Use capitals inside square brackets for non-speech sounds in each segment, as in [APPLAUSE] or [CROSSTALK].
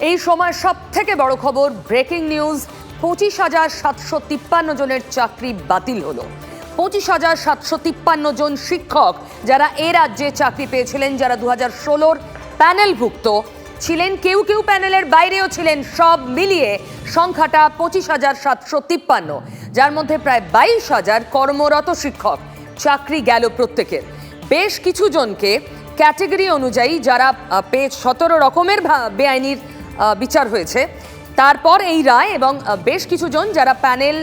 এই সময় সব থেকে বড় খবর, ব্রেকিং নিউজ, পঁচিশ হাজার সাতশো তিপ্পান্ন জনের চাকরি বাতিল হলো। পঁচিশ হাজার সাতশো তিপ্পান্ন জন শিক্ষক যারা এ রাজ্যে চাকরি পেয়েছিলেন, যারা দু হাজার ষোলোর প্যানেলভুক্ত ছিলেন, কেউ কেউ প্যানেলের বাইরেও ছিলেন, সব মিলিয়ে সংখ্যাটা পঁচিশ হাজার সাতশো তিপ্পান্ন। যার মধ্যে প্রায় বাইশ হাজার কর্মরত শিক্ষক। চাকরি গেল প্রত্যেকের। বেশ কিছু জনকে ক্যাটেগরি অনুযায়ী যারা পেয়ে সতেরো রকমের বেআইনির বিচার হয়েছে। তারপর এই রায় এবং বেশ কিছুজন যারা প্যানেল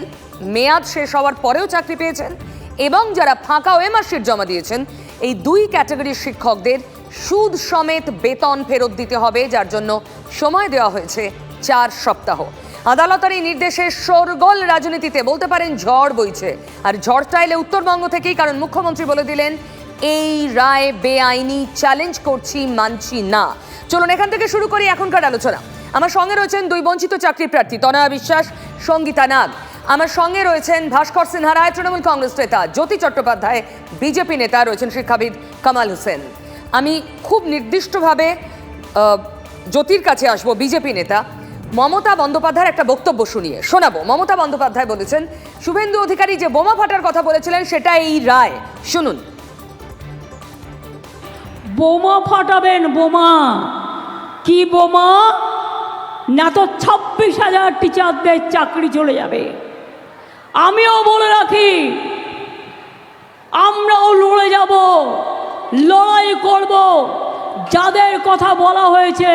মেয়াদ শেষ হওয়ার পরেও চাকরি পেয়েছেন এবং যারা ফাঁকা ওয়েমার্কশিট জমা দিয়েছেন, এই দুই ক্যাটাগরির শিক্ষকদের সুদ সমেত বেতন ফেরত দিতে হবে, যার জন্য সময় দেওয়া হয়েছে চার সপ্তাহ। আদালতের এই নির্দেশে শোরগোল রাজনীতিতে বলতে পারেন ঝড় বইছে। আর ঝড়টা এলে উত্তরবঙ্গ থেকেই, কারণ মুখ্যমন্ত্রী বলে দিলেন এই রায় বেআইনি চ্যালেঞ্জ করছি, মানছি না। চলুন এখান থেকে শুরু করি এখনকার আলোচনা। আমার সঙ্গে রয়েছেন দুই বঞ্চিত চাকরি প্রার্থী, তনয়া বিশ্বাস, সঙ্গীতা নাগ। আমার সঙ্গে রয়েছেন ভাস্কর সিনহা রায়, তৃণমূল কংগ্রেস নেতা, জ্যোতি চট্টোপাধ্যায়, বিজেপি নেতা রয়েছেন শিক্ষাবিদ কামাল হোসেন। আমি খুব নির্দিষ্টভাবে জ্যোতির কাছে আসব, বিজেপি নেতা। মমতা বন্দ্যোপাধ্যায়ের একটা বক্তব্য শুনিয়ে, শোনাবো। মমতা বন্দ্যোপাধ্যায় বলেছেন, শুভেন্দু অধিকারী যে বোমা ফাটার কথা বলেছিলেন, সেটা এই রায়। শুনুন। বোমা ফাটাবেন, বোমা। কি বোমা? না তো ছাব্বিশ হাজার টিচারদের চাকরি চলে যাবে। আমিও বলে রাখি, আমরাও লড়ে যাব, লড়াই করব। যাদের কথা বলা হয়েছে,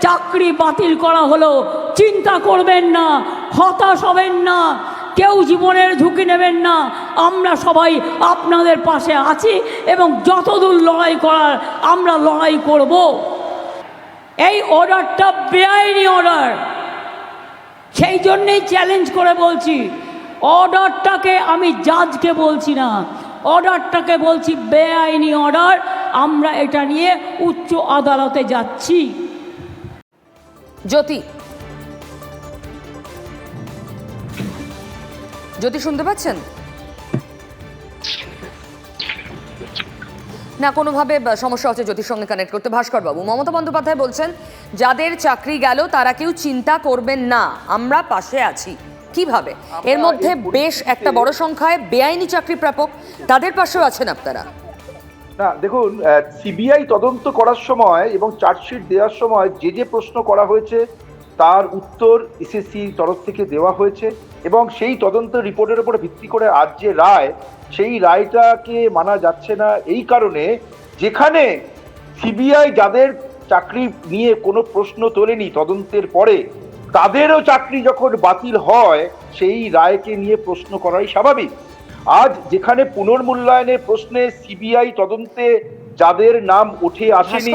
চাকরি বাতিল করা হলো, চিন্তা করবেন না, হতাশ হবেন না, কেউ জীবনের ঝুঁকি নেবেন না আমরা সবাই আপনাদের পাশে আছি এবং যতদূর লড়াই করার আমরা লড়াই করব। এই অর্ডারটা বেআইনি অর্ডার। সেই জন্যেই চ্যালেঞ্জ করে বলছি, অর্ডারটাকে আমি জাজকে বলছি না, অর্ডারটাকে বলছি বেআইনি অর্ডার, আমরা এটা নিয়ে উচ্চ আদালতে যাচ্ছি। জ্যোতি। জ্যোতি, শুনতে পাচ্ছেন? না কোনোভাবে সমস্যা হচ্ছে জ্যোতির সঙ্গে কানেক্ট করতে। ভাস্কর বাবু মমতা বন্দ্যোপাধ্যায় বলছেন যাদের চাকরি গেল তারা কেউ চিন্তা করবেন না। আমরা পাশে আছি। কীভাবে? এর মধ্যে বেশ একটা বড় সংখ্যায় বেআইনি চাকরি প্রাপক। তাদের পাশেও আছেন আপনারা। না দেখুন সিবিআই তদন্ত করার সময় এবং চার্জশিট দেওয়ার সময় যে যে প্রশ্ন করা হয়েছে তার উত্তর এসএসসি তরফ থেকে দেওয়া হয়েছে এবং সেই তদন্ত রিপোর্টের উপরে ভিত্তি করে আজ যে রায়, সেই রায়টাকে মানা যাচ্ছে না। এই কারণে যেখানে সিবিআই যাদের চাকরি নিয়ে কোনো প্রশ্ন তোলেনি তদন্তের পরে, তাদেরও চাকরি যখন বাতিল হয়, সেই রায়কে নিয়ে প্রশ্ন করাই স্বাভাবিক। আজ যেখানে পুনর্মূল্যায়নের প্রশ্নে সিবিআই তদন্তে যাদের নাম উঠে আসেনি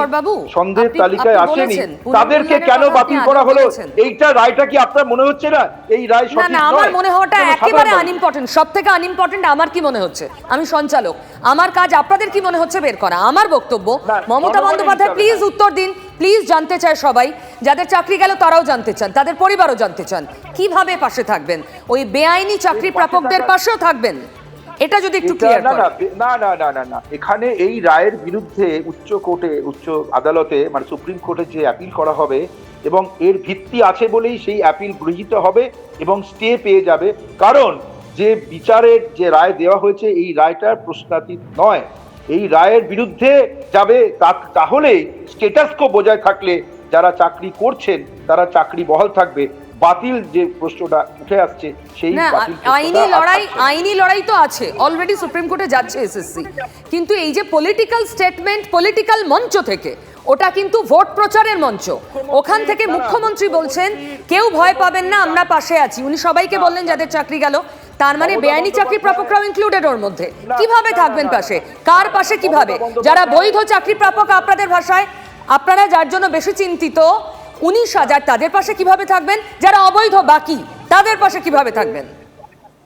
সন্দেহের তালিকায় আসেনি তাদেরকে কেন বাতিল করা হলো? এইটা রায়টা কি আপনার মনে হচ্ছে না? এই রায় সঠিক না আমার মনে হওয়াটা একেবারে আনইম্পর্টেন্ট সব থেকে আনইম্পর্টেন্ট আমার কি মনে হচ্ছে? আমি সঞ্চালক আমার কাজ আপনাদের কি মনে হচ্ছে বের করা? আমার বক্তব্য মমতা বন্দ্যোপাধ্যায় প্লিজ উত্তর দিন প্লিজ জানতে চায় সবাই যাদের চাকরি গেল তারাও জানতে চান তাদের পরিবারও জানতে চান। কীভাবে পাশে থাকবেন? ওই বেআইনি চাকরি প্রাপকদের পাশেও থাকবেন? এটা যদি একটু ক্লিয়ার না না না না না না এখানে এই রায়ের বিরুদ্ধে উচ্চ কোর্টে উচ্চ আদালতে মানে সুপ্রিম কোর্টে যে অ্যাপিল করা হবে এবং এর ভিত্তি আছে বলেই সেই অ্যাপিল গৃহীত হবে এবং স্টে পেয়ে যাবে। কারণ যে বিচারের যে রায় দেওয়া হয়েছে এই রায়টার প্রশ্নাতীত নয়। এই রায়ের বিরুদ্ধে যাবে তাহলে স্টেটাসকো বজায় থাকলে যারা চাকরি করছেন তারা চাকরি বহাল থাকবে। বাতিল যে প্রশ্নটা উঠে আসছে সেই আইনি লড়াই আইনি লড়াই তো আছে। অলরেডি সুপ্রিম কোর্টে যাচ্ছে এসএসসি কিন্তু এই যে পলিটিক্যাল স্টেটমেন্ট পলিটিক্যাল মঞ্চ থেকে ওটা কিন্তু ভোট প্রচারের মঞ্চ। ওখান থেকে মুখ্যমন্ত্রী বলছেন কেউ ভয় পাবেন না আমরা পাশে আছি। উনি সবাইকে বললেন যাদের চাকরি গেল। তার মানে বেআইনি চাকরি প্রাপকরাও ইনক্লুডেড ওর মধ্যে। কীভাবে থাকবেন পাশে? কার পাশে কীভাবে? যারা বৈধ চাকরি প্রাপক আপনাদের ভাষায় আপনারা যার জন্য বেশি চিন্তিত উনিশ হাজার তাদের পাশে কীভাবে থাকবেন? যারা অবৈধ বাকি তাদের পাশে কীভাবে থাকবেন?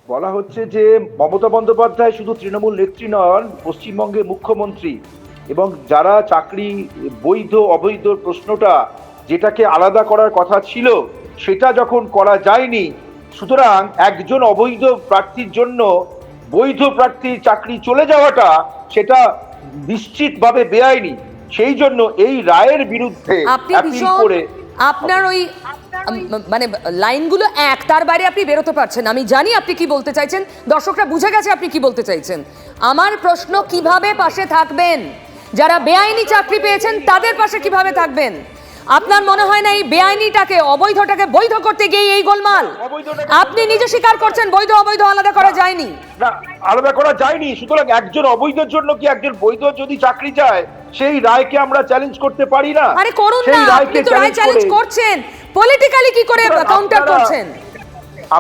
বলা হচ্ছে যে মমতা বন্দ্যোপাধ্যায় শুধু তৃণমূল নেত্রী নন পশ্চিমবঙ্গের মুখ্যমন্ত্রী। এবং যারা চাকরি বৈধ অবৈধ প্রশ্নটা যেটাকে আলাদা করার কথা ছিল সেটা যখন করা যায়নি সুতরাং একজন অবৈধ প্রার্থীর জন্য বৈধ প্রার্থীর চাকরি চলে যাওয়াটা সেটা নিশ্চিতভাবে বেআইনি। সেই জন্য এই রায়ের বিরুদ্ধে করে আপনার ওই মানে লাইনগুলো এক, তার বাইরে আপনি বেরোতে পারছেন। আমি জানি আপনি কি বলতে চাইছেন। দর্শকরা বুঝে গেছে আপনি কি বলতে চাইছেন। আমার প্রশ্ন, কীভাবে পাশে থাকবেন? যারা বেআইনি চাকরি পেয়েছেন, তাদের পাশে কীভাবে থাকবেন? আপনার মনে হয় না এই বেআইনিটাকে অবৈধটাকে বৈধ করতে গিয়ে এই গোলমাল? আপনি নিজে স্বীকার করছেন বৈধ অবৈধ আলাদা করা যায়নি? না আলাদা করা যায়নি। সুতরাং একজন অবৈধের জন্য কি একজন বৈধ যদি চাকরি চায় সেই রায়কে আমরা চ্যালেঞ্জ করতে পারি না? আরে করুন না আপনি তো রায় চ্যালেঞ্জ করছেন। পলিটিক্যালি কি করে কাউন্টার করছেন?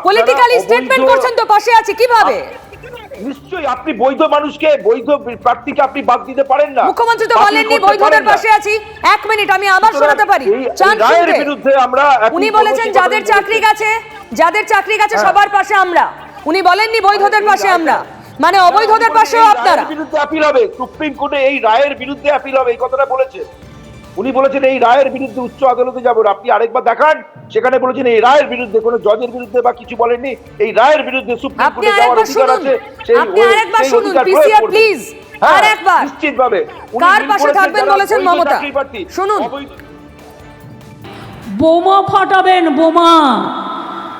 পলিটিক্যালি স্টেটমেন্ট করছেন তো পাশে আছে কীভাবে? নিশ্চয়ই আপনি বৈধ মানুষকে বৈধ প্রার্থীকে আপনি বাদ দিতে পারেন না। মুখ্যমন্ত্রী তো বলেননি বৈধদের পাশে আছি। এক মিনিট আমি আবার শোনাতে পারি। রায়ের বিরুদ্ধে আমরা উনি বলেছেন যাদের চাকরি গেছে যাদের চাকরি গেছে হ্যাঁ। সবার পাশে আমরা। উনি বলেননি বৈধদের পাশে আমরা। মানে অবৈধদের পাশেও আপনারা। বিরুদ্ধে আপিল হবে। সুপ্রিম কোর্টে এই রায়ের বিরুদ্ধে আপিল হবে এই কথাটা বলেছেন উনি বলেছেন এই রায়ের বিরুদ্ধে উচ্চ আদালতে যাবেন আপনি আরেকবার দেখান সেখানে বলেছেন এই রায়ের বিরুদ্ধে কোনো জজের বিরুদ্ধে বা কিছু বলেননি এই রায়ের বিরুদ্ধে সুপ্রিম কোর্টে যাওয়ার অধিকার আছে সেই অধিকার প্রয়োগ করবেন। হ্যাঁ, আরেকবার। নিশ্চিতভাবে কার পাশে থাকবেন বলেছেন মমতা? শুনুন। বোমা ফাটাবেন বোমা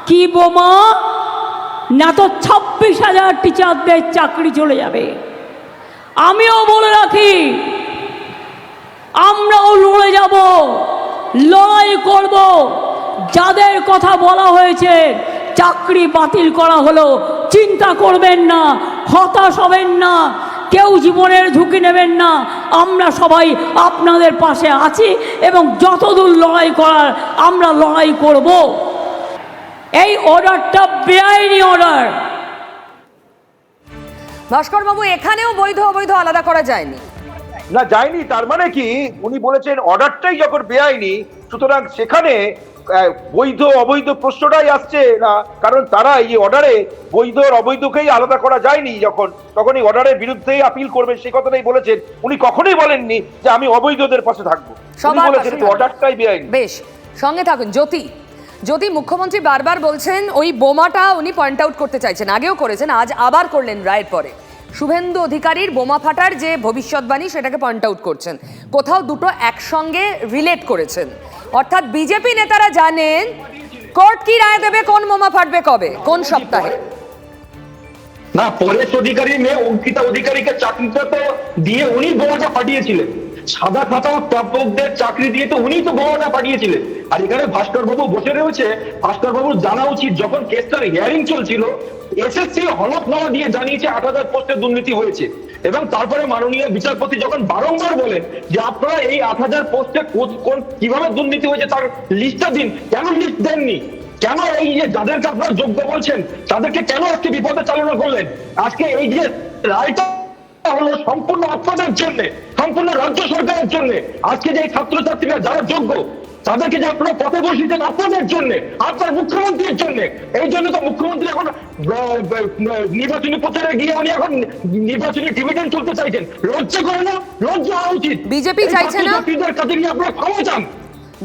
কি বোমা না তো ছাব্বিশ হাজার টিচারদের চাকরি চলে যাবে আমিও বলে রাখি আমরাও লড়ে যাব, লড়াই করব। যাদের কথা বলা হয়েছে, চাকরি বাতিল করা হলো, চিন্তা করবেন না, হতাশ হবেন না, কেউ জীবনের ঝুঁকি নেবেন না। আমরা সবাই আপনাদের পাশে আছি এবং যতদূর লড়াই করার আমরা লড়াই করব। এই অর্ডারটা বেআইনি অর্ডার। ভাস্কর বাবু এখানেও বৈধ অবৈধ আলাদা করা যায়নি। না যায়নি তার মানে কি? উনি বলেছেন অর্ডারটাই যখন বেআইনি সুতরাং সেখানে বৈধ অবৈধ প্রশ্নটাই আসছে না কারণ তারা এই অর্ডারে বৈধ আর অবৈধকেই আলাদা করা যায়নি যখন। তখন এই অর্ডারের বিরুদ্ধেই আপিল করবেন সেই কথাটাই বলেছেন। উনি কখনোই বলেননি যে আমি অবৈধদের পাশে থাকব। উনি বলেছেন। অর্ডারটাই বেআইনি। বেশ সঙ্গে থাকুন জ্যোতি। জ্যোতি মুখ্যমন্ত্রী বারবার বলছেন ওই বোমাটা উনি পয়েন্ট আউট করতে চাইছেন আগেও করেছেন আজ আবার করলেন রায়ের পরে। শুভেন্দু অধিকারীর বোমা ফাটার যে ভবিষ্যৎবাণী সেটাকে পয়েন্ট আউট করছেন। কোথাও দুটো একসঙ্গে রিলেট করেছেন। অর্থাৎ বিজেপি নেতারা জানেন কোর্ট কি রায় দেবে, কোন বোমা ফাটবে কবে, কোন সপ্তাহে? না, পরেশ অধিকারী মেয়ে অঙ্কিতা অধিকারীকে চাকরিটা তো দিয়ে উনি বোমাটা পাঠিয়েছিলেন সাদা খাতা প্রাপকদের চাকরি দিয়ে তো উনি তো বোমাটা পাঠিয়েছিলেন। আর এখানে ভাস্কর বাবু বসে রয়েছে। ভাস্কর বাবুর জানা উচিত, যখন কেসটার হিয়ারিং চলছিল এসএসসি হলফনামা দিয়ে জানিয়েছে আট হাজার পোস্টে দুর্নীতি হয়েছে। এবং তারপরে মাননীয় বিচারপতি যখন বারংবার বলেন যে আপনারা এই আট হাজার পোস্টে কোন, কীভাবে দুর্নীতি হয়েছে তার লিস্টটা দিন, কেন লিস্ট দেননি? কেন এই যে যাদেরকে আপনারা যোগ্য বলছেন, তাদেরকে কেন আজকে বিপদে চালনা করলেন? আজকে এই যে রায়টা হলো সম্পূর্ণ আপনাদের জন্য সম্পূর্ণ রাজ্য সরকারের জন্য আজকে যে ছাত্রছাত্রীরা যারা যোগ্য তাদেরকে যে আপনারা পথে বসিয়েছেন আপনাদের জন্য আপনার মুখ্যমন্ত্রীর জন্য এই জন্য তো মুখ্যমন্ত্রী এখন নির্বাচনী প্রচারে গিয়ে উনি এখন নির্বাচনী ডিভিডেন্ড চাইছেন। লজ্জা করে না? লজ্জা হওয়া উচিত। বিজেপি চাইছে না? কাছে গিয়ে আপনারা ক্ষমা চান।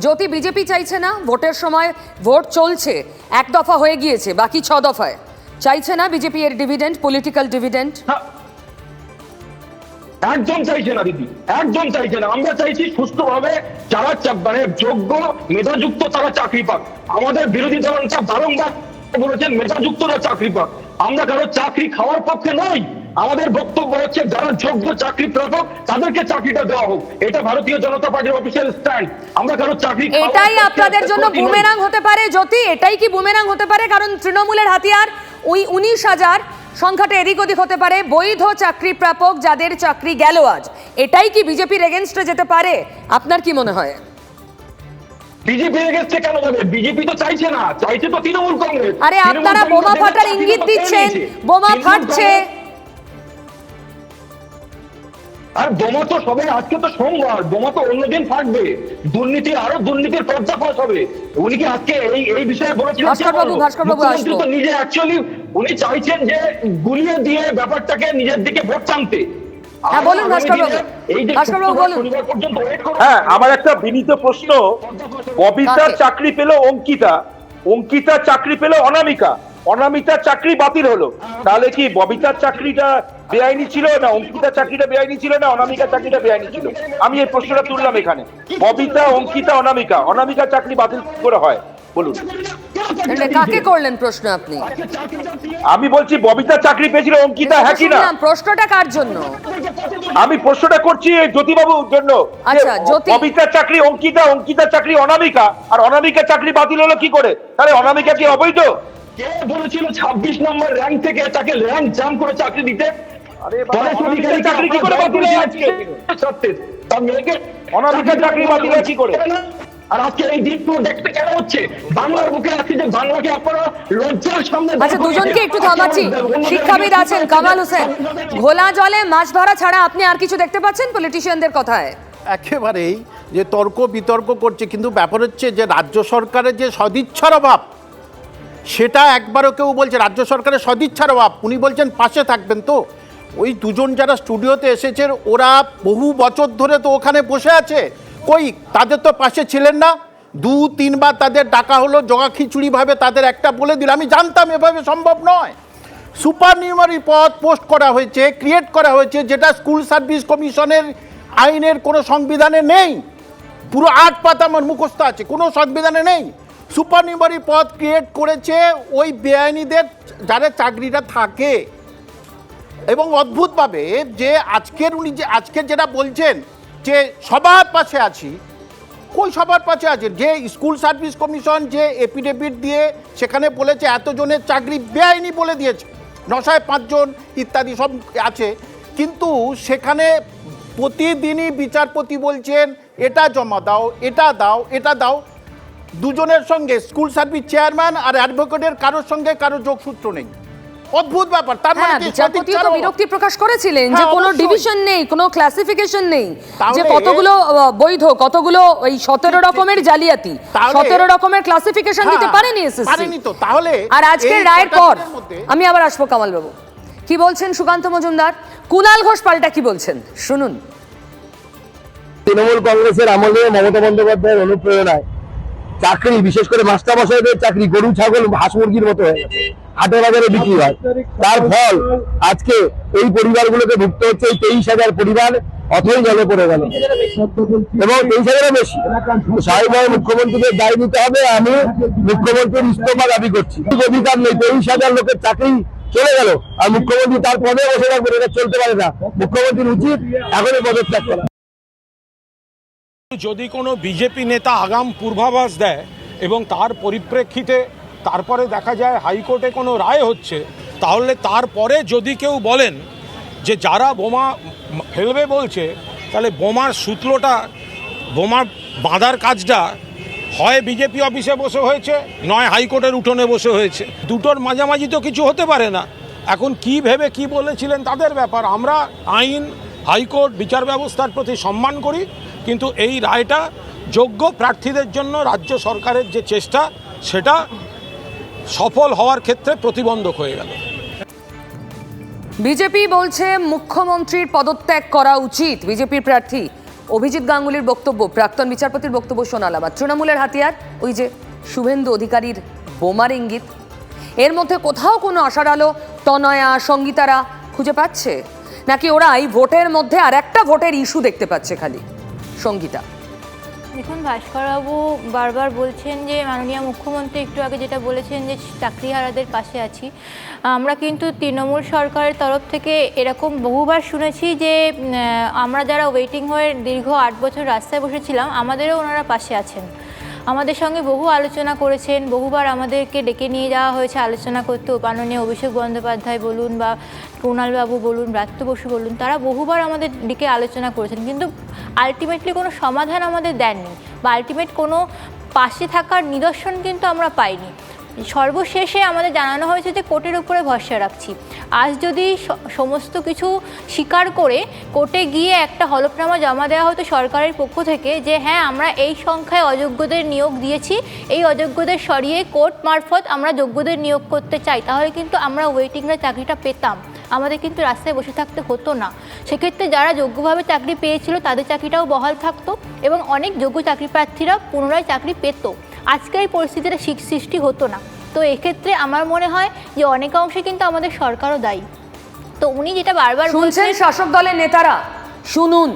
জ্যোতি বিজেপি চাইছে না? ভোটের সময় ভোট চলছে। এক দফা হয়ে গিয়েছে বাকি ছ দফায়। চাইছে না বিজেপি এর ডিভিডেন্ড পলিটিক্যাল ডিভিডেন্ড হ্যাঁ। একজন চাইছে না দিদি। একজন চাইছে না। আমরা চাইছি সুস্থভাবে যারা মানে যোগ্য মেধাযুক্ত তারা চাকরি পাক। আমাদের বিরোধী দলটা বারংবার বলেছেন মেধাযুক্তরা চাকরি পাক। আমরা কারও চাকরি খাওয়ার পক্ষে নই। আমাদের বক্তব্য হচ্ছে যারা যোগ্য চাকরি প্রাপক তাদেরকে চাকরিটা দেওয়া হোক। এটা ভারতীয় জনতা পার্টির অফিসিয়াল স্ট্যান্ড আমরা কারও চাকরি এটাই আপনাদের জন্য বুমেরাং হতে পারে জ্যোতি। এটাই কি বুমেরাং হতে পারে? কারণ তৃণমূলের হাতিয়ার ওই উনিশ হাজার সংখ্যাটা এদিক ওদিক হতে পারে। বৈধ চাকরি প্রাপক যাদের চাকরি গেল আজ এটাই কি বিজেপির এগেনস্টে যেতে পারে? আপনার কি মনে হয়? বিজেপি এগেছে কেন যাবে? বিজেপি তো চাইছে না চাইছে তো তৃণমূল কংগ্রেস। আরে আপনারা বোমা ফাটার ইঙ্গিত দিচ্ছেন বোমা ফাটছে। আর বোমা তো সবে আজকে তো সোমবার বোমা তো অন্যদিন ফাটবে দুর্নীতি আরও দুর্নীতির পর্দাফাশ হবে। উনি কি আজকে এই এই বিষয়ে বলেছিলেন। তো নিজে অ্যাকচুয়ালি উনি চাইছেন যে গুলিয়ে দিয়ে ব্যাপারটাকে নিজের দিকে ভোট টানতে। হ্যাঁ। হ্যাঁ আমার একটা বিনীত প্রশ্ন। ববিতার চাকরি পেল অঙ্কিতা। অঙ্কিতা চাকরি পেল অনামিকা। অনামিতার চাকরি বাতিল হলো। তাহলে কি ববিতার চাকরিটা বেআইনি ছিল না অঙ্কিতার চাকরিটা বেআইনি ছিল না অনামিকার চাকরিটা বেআইনি ছিল? আমি এই প্রশ্নটা তুললাম এখানে। ববিতা অঙ্কিতা অনামিকা অনামিকার চাকরি বাতিল করে হয়? বলুন। কাকে করলেন প্রশ্ন আপনি? আমি বলছি ববিতার চাকরি পেয়েছিল অঙ্কিতা হ্যাঁ কি না? প্রশ্নটা কার জন্য? আমি প্রশ্নটা করছি জ্যোতিবাবুর জন্য। আচ্ছা, ববিতার চাকরি অঙ্কিতা অঙ্কিতার চাকরি অনামিকা আর অনামিকার চাকরি বাতিল হলো কি করে? তাহলে অনামিকা কি অবৈধ? কে বলেছিল ছাব্বিশ নম্বর র্যাঙ্ক থেকে তাকে র্যাঙ্ক জাম করে চাকরি দিতে? পরেশ অনামিকার চাকরি কি করে বাতিল আজকে সত্যি। তার মেয়েকে অনামিকার চাকরি বাতিল কি করে? আর আজকে এই দিক দেখতে কেন হচ্ছে? বাংলার বুকে আজকে যে বাংলাকে আপনারা লজ্জার সামনে আচ্ছা দুজনকে একটু থামাচ্ছি শিক্ষাবিদ আছেন কামাল হোসেন। ঘোলা জলে মাছ ধরা ছাড়া আপনি আর কিছু দেখতে পাচ্ছেন পলিটিশিয়ানদের কথায়? একেবারেই যে তর্ক বিতর্ক করছে কিন্তু ব্যাপার হচ্ছে যে রাজ্য সরকারের যে সদিচ্ছার অভাব সেটা একবারও কেউ বলছে, রাজ্য সরকারের সদিচ্ছার অভাব। উনি বলছেন, পাশে থাকবেন তো। ওই দুজন যারা স্টুডিওতে এসেছেন, ওরা বহু বছর ধরে তো ওখানে বসে আছে। কই, তাদের তো পাশে ছিলেন না। দু, তিনবার তাদের ডাকা হলো, জগা খিচুড়িভাবে তাদের একটা বলে দিল। আমি জানতাম, এভাবে সম্ভব নয়। সুপার নিউমারি পদ পোস্ট করা হয়েছে, ক্রিয়েট করা হয়েছে, যেটা স্কুল সার্ভিস কমিশনের আইনের কোনো সংবিধানে নেই। পুরো আট পাতা আমার মুখস্থ আছে, কোনো সংবিধানে নেই। সুপার নিউমারি পদ ক্রিয়েট করেছে ওই বেআইনিদের যাদের চাকরিটা থাকে। এবং অদ্ভুতভাবে যে আজকের উনি যে, আজকের যেটা বলছেন যে সবার পাশে আছি, কই সবার পাশে আছে যে স্কুল সার্ভিস কমিশন যে এপিডেভিট দিয়ে সেখানে বলেছে এতজনের চাকরি বেআইনি বলে দিয়েছে, নশায় পাঁচজন ইত্যাদি সব আছে। কিন্তু সেখানে প্রতিদিনই বিচারপতি বলছেন, এটা জমা দাও, এটা দাও এটা দাও। দুজনের সঙ্গে স্কুল সার্ভিস চেয়ারম্যান আর অ্যাডভোকেটের কারোর সঙ্গে কারও যোগসূত্র নেই। অদ্ভুত ব্যাপার তার মানে হ্যাঁ কি বিচারপতি তো বিরক্তি প্রকাশ করেছিলেন যে হ্যাঁ, কোনো ডিভিশন নেই কোনো ক্লাসিফিকেশন নেই যে কতগুলো বৈধ কতগুলো এই সতেরো রকমের জালিয়াতি তাহলে- সতেরো রকমের ক্লাসিফিকেশন দিতে হ্যাঁ, পারেনি এসএসসি পারেনি তো তাহলে আর আজকের রায়ের পর আমি আবার আসব কামাল বাবু কি বলছেন সুকান্ত মজুমদার? কুনাল ঘোষ পাল্টা কি বলছেন? শুনুন। তৃণমূল কংগ্রেসের আমলে মমতা বন্দ্যোপাধ্যায়ের অনুপ্রেরণায় চাকরি, বিশেষ করে মাস্টারমশাইদের চাকরি, গরু, ছাগল, হাঁস, মুরগির মতো হয়ে। গেছে হাটে বাজারে বিক্রি হয়। তার ফল আজকে এই পরিবারগুলোকে ভুগতে হচ্ছে, এই তেইশ হাজার পরিবার অথই জলে পড়ে গেল। এবং তেইশ হাজারের বেশি। স্বাভাবিকভাবে মুখ্যমন্ত্রীকে দায় নিতে হবে, আমি মুখ্যমন্ত্রীর ইস্তফা দাবি করছি। অধিকার নেই, তেইশ হাজার লোকের চাকরি চলে গেল। আর মুখ্যমন্ত্রী তার পদে বসে থাকবেন, এটা চলতে পারে না। মুখ্যমন্ত্রীর উচিত এখনই পদত্যাগ করা। যদি কোনো বিজেপি নেতা আগাম পূর্বাভাস দেয় এবং তার পরিপ্রেক্ষিতে তারপরে দেখা যায় হাইকোর্টে কোনো রায় হচ্ছে, তাহলে তারপরে যদি কেউ বলেন যে যারা বোমা ফেলবে বলছে, তাহলে বোমার সূত্রটা বোমা বাঁধার কাজটা হয় বিজেপি অফিসে বসে হয়েছে, নয় হাইকোর্টের উঠোনে বসে হয়েছে। দুটোর মাঝামাঝি তো কিছু হতে পারে না। এখন কি ভেবে কি বলেছিলেন তাদের ব্যাপার? আমরা আইন হাইকোর্ট বিচার ব্যবস্থার প্রতি সম্মান করি, কিন্তু এই রায়টা যোগ্য প্রার্থীদের জন্য রাজ্য সরকারের যে চেষ্টা, সেটা সফল হওয়ার ক্ষেত্রে প্রতিবন্ধক হয়ে গেল। বিজেপি বলছে মুখ্যমন্ত্রীর পদত্যাগ করা উচিত। বিজেপির প্রার্থী অভিজিৎ গাঙ্গুলির বক্তব্য, প্রাক্তন বিচারপতির বক্তব্য শোনালাম। আর তৃণমূলের হাতিয়ার ওই যে শুভেন্দু অধিকারীর বোমার ইঙ্গিত। এর মধ্যে কোথাও কোনো আশার আলো, তনয়া, সঙ্গীতারা খুঁজে পাচ্ছে? নাকি ওরা এই ভোটের মধ্যে আর একটা ভোটের ইস্যু দেখতে পাচ্ছে খালি? সঙ্গীতা। দেখুন, ভাস্করবাবু বারবার বলছেন যে, মাননীয় মুখ্যমন্ত্রী একটু আগে যেটা বলেছেন যে, চাকরিহারাদের পাশে আছি। আমরা কিন্তু তৃণমূল সরকারের তরফ থেকে এরকম বহুবার শুনেছি যে আমরা যারা ওয়েটিং হয়ে দীর্ঘ আট বছর রাস্তায় বসেছিলাম, আমাদেরও ওনারা পাশে আছেন। আমাদের সঙ্গে বহু আলোচনা করেছেন, বহুবার আমাদেরকে ডেকে নিয়ে যাওয়া হয়েছে আলোচনা করতে। মাননীয় অভিষেক বন্দ্যোপাধ্যায় বলুন বা কুণালবাবু বলুন, ব্রাত্য বসু বলুন, তারা বহুবার আমাদের ডেকে আলোচনা করেছেন। কিন্তু আলটিমেটলি কোনো সমাধান আমাদের দেননি বা আলটিমেট কোনো পাশে থাকার নিদর্শন কিন্তু আমরা পাইনি। সর্বশেষে আমাদের জানানো হয়েছে যে কোর্টের উপরে ভরসা রাখছি। আজ যদি সমস্ত কিছু স্বীকার করে কোর্টে গিয়ে একটা হলফনামা জমা দেওয়া হতো সরকারের পক্ষ থেকে যে হ্যাঁ আমরা এই সংখ্যায় অযোগ্যদের নিয়োগ দিয়েছি, এই অযোগ্যদের সরিয়ে কোর্ট মারফত আমরা যোগ্যদের নিয়োগ করতে চাই, তাহলে কিন্তু আমরা ওয়েটিংয়ের চাকরিটা পেতাম। আমাদের কিন্তু রাস্তায় বসে থাকতে হতো না। সেক্ষেত্রে যারা যোগ্যভাবে চাকরি পেয়েছিল, তাদের চাকরিটাও বহাল থাকতো এবং অনেক যোগ্য চাকরি প্রার্থীরা পুনরায় চাকরি পেত। আজকের এই পরিস্থিতিটা সৃষ্টি হতো না। তো এক্ষেত্রে আমার মনে হয় যে অনেকাংশে কিন্তু আমাদের সরকারও দায়ী। তো উনি যেটা বারবার শুনছেন শাসক দলের নেতারা? শুনুন।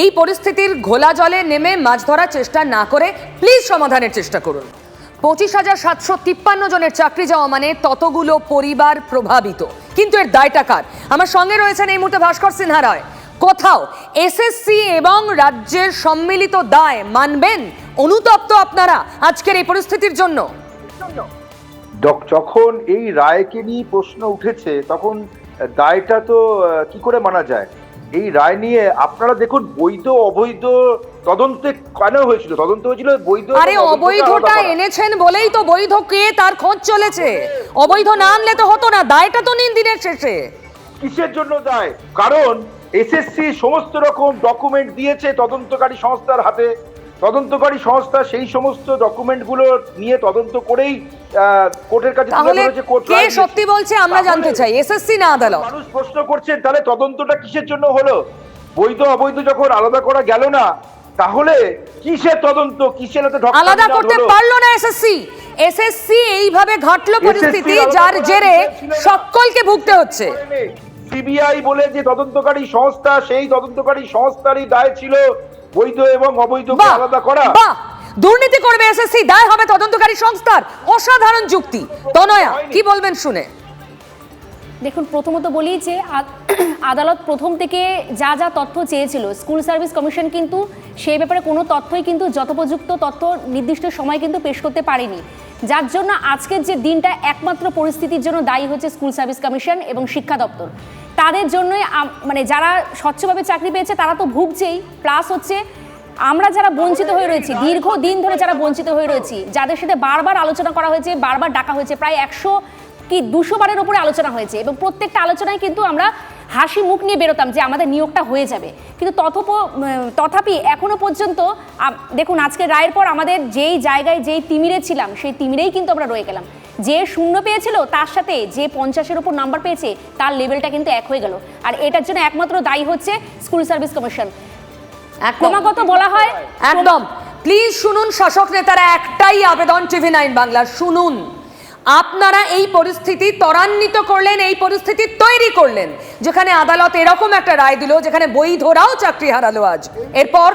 এই পরিস্থিতির ঘোলা জলে নেমে মাছ ধরার চেষ্টা না করে প্লিজ সমাধানের চেষ্টা করুন। পঁচিশ হাজার সাতশো তিপ্পান্ন জনের চাকরি যাওয়া মানে ততগুলো পরিবার প্রভাবিত। কিন্তু এর দায়টা কার? আমার সঙ্গে রয়েছেন এই মুহূর্তে ভাস্কর সিনহা রায়। কোথাও এসএসসি এবং রাজ্যের সম্মিলিত দায় মানবেন? অনুতপ্ত আপনারা আজকের এই পরিস্থিতির জন্য। ডক- যখন এই রায়কে নিয়ে প্রশ্ন উঠেছে তখন দায়টা তো কি করে মানা যায়? এই রায় নিয়ে আপনারা দেখুন বৈধ অবৈধ তদন্তে কেন হয়েছিল? তদন্ত হয়েছিল বৈধ আরে অবৈধটা এনেছেন বলেই তো বৈধ কে তার খোঁজ চলেছে। অবৈধ না আনলে তো হতো না দায়টা তো নিন দিনের শেষে। কিসের জন্য দায়? কারণ এসএসসি সমস্ত রকম ডকুমেন্ট দিয়েছে তদন্তকারী সংস্থার হাতে। তদন্তকারী সংস্থা সেই সমস্ত ডকুমেন্টগুলো নিয়ে তদন্ত করেই কোর্টের কাছে তুলে তাহলে ধরেছে, কোর্ট কে সত্যি বলছে আমরা জানতে চাই? এসএসসি না আদালত? মানুষ প্রশ্ন করছেন তাহলে তদন্তটা কিসের জন্য হলো? বৈধ অবৈধ যখন আলাদা করা গেল না তাহলে কিসের তদন্ত? কিসের আলাদা করতে পারল না এসএসসি এসএসসি এইভাবে ঘাটলো পরিস্থিতি যার জেরে সকলকে ভুগতে হচ্ছে। সিবিআই বলে যে তদন্তকারী সংস্থা সেই তদন্তকারী সংস্থারই দায় ছিল বৈধ এবং অবৈধকে বাহ! আলাদা করা। দুর্নীতি করবে এসএসসি দায় হবে তদন্তকারী সংস্থার। অসাধারণ যুক্তি। তনয়া কি বলবেন শুনে? দেখুন প্রথমত বলি যে [CLEARS THROAT] আদালত প্রথম থেকে যা যা তথ্য চেয়েছিল স্কুল সার্ভিস কমিশন কিন্তু সেই ব্যাপারে কোনো তথ্যই কিন্তু যথোপযুক্ত তথ্য নির্দিষ্ট সময় কিন্তু পেশ করতে পারেনি। যার জন্য আজকের যে দিনটা একমাত্র পরিস্থিতির জন্য দায়ী হচ্ছে স্কুল সার্ভিস কমিশন এবং শিক্ষা দপ্তর। তাদের জন্যই মানে যারা স্বচ্ছভাবে চাকরি পেয়েছে, তারা তো ভুগছেই। প্লাস হচ্ছে, আমরা যারা বঞ্চিত হয়ে রয়েছি দীর্ঘ দিন ধরে যারা বঞ্চিত হয়ে রয়েছি, যাদের সাথে বারবার আলোচনা করা হয়েছে, বারবার ডাকা হয়েছে, প্রায় একশো কি দুশো বারের উপরে আলোচনা হয়েছে এবং প্রত্যেকটা আলোচনায় কিন্তু আমরা হাসি মুখ নিয়ে বেরোতাম যে আমাদের নিয়োগটা হয়ে যাবে। কিন্তু তথপ তথাপি এখনও পর্যন্ত দেখুন আজকে রায়ের পর আমাদের যেই জায়গায় যেই তিমিরে ছিলাম সেই তিমিরেই কিন্তু আমরা রয়ে গেলাম। যে শূন্য পেয়েছিল তার সাথে যে পঞ্চাশের ওপর নাম্বার পেয়েছে তার লেভেলটা কিন্তু এক হয়ে গেল। আর এটার জন্য একমাত্র দায়ী হচ্ছে স্কুল সার্ভিস কমিশন। একদম। ক্রমাগত বলা হয় একদম। প্লিজ শুনুন শাসক নেতারা একটাই আবেদন টিভি নাইন বাংলা শুনুন। আপনারা এই পরিস্থিতি ত্বরান্বিত করলেন, এই পরিস্থিতি তৈরি করলেন। যেখানে আদালত এরকম একটা রায় দিল, যেখানে বই ধরাও চাকরি হারালো আজ। এরপর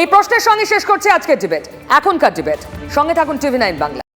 এই প্রশ্নের সঙ্গে শেষ করছে আজকের ডিবেট এখনকার ডিবেট সঙ্গে থাকুন টিভি নাইন বাংলা।